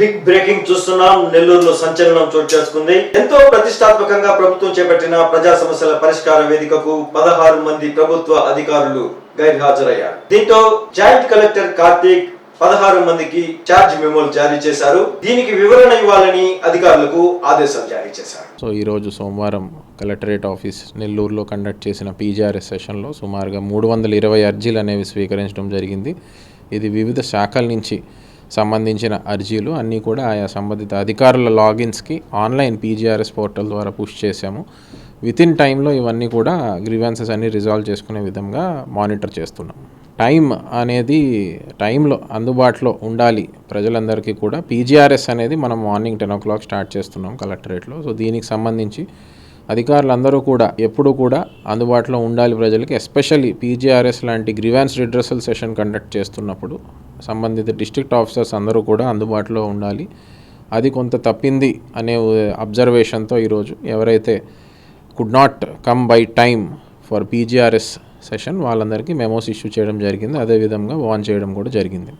Big breaking చూస్తున్నాం. నెల్లూరులో సంచలనం చోటు చేసుకుంది. ఎంతో ప్రతిష్టాత్మకంగా ప్రభుత్వం చేపట్టిన ప్రజా సమస్యల పరిష్కార వేదికకు పదహారు మంది ప్రభుత్వ అధికారులు గైర్హాజరయ్యారు. దీంతో జాయింట్ కలెక్టర్ కార్తీక్ పదహారు మందికి ఛార్జ్ మెమోలు జారీ చేశారు. దీనికి వివరణ ఇవ్వాలని అధికారులకు ఆదేశాలు జారీ చేశారు. సో ఈరోజు సోమవారం కలెక్టరేట్ ఆఫీస్ నెల్లూరులో కండక్ట్ చేసిన పీజీఆర్ఎస్ సెషన్లో సుమారుగా మూడు వందల ఇరవై అర్జీలు అనేవి స్వీకరించడం జరిగింది. ఇది వివిధ శాఖల నుంచి సంబంధించిన అర్జీలు అన్నీ కూడా ఆయా సంబంధిత అధికారుల లాగిన్స్కి ఆన్లైన్ పీజీఆర్ఎస్ పోర్టల్ ద్వారా పుష్ చేశాము. విత్ ఇన్ టైంలో ఇవన్నీ కూడా గ్రీవెన్సెస్ అన్ని రిజాల్వ్ చేసుకునే విధంగా మానిటర్ చేస్తున్నాం. టైం అనేది టైంలో అందుబాటులో ఉండాలి ప్రజలందరికీ కూడా. పీజీఆర్ఎస్ అనేది మనం morning ten o'clock start చేస్తున్నాం కలెక్టరేట్లో. సో దీనికి సంబంధించి అధికారులందరూ కూడా ఎప్పుడు కూడా అందుబాటులో ఉండాలి ప్రజలకి. ఎస్పెషల్లీ పీజీఆర్ఎస్ లాంటి గ్రీవాన్స్ రిడ్రసల్ సెషన్ కండక్ట్ చేస్తున్నప్పుడు సంబంధిత డిస్ట్రిక్ట్ ఆఫీసర్స్ అందరూ కూడా అందుబాటులో ఉండాలి. అది కొంత తప్పింది అనే అబ్జర్వేషన్తో ఈరోజు ఎవరైతే could not come by time for PGRS session వాళ్ళందరికీ మెమోస్ ఇష్యూ చేయడం జరిగింది. అదేవిధంగా వాన్ చేయడం కూడా జరిగింది.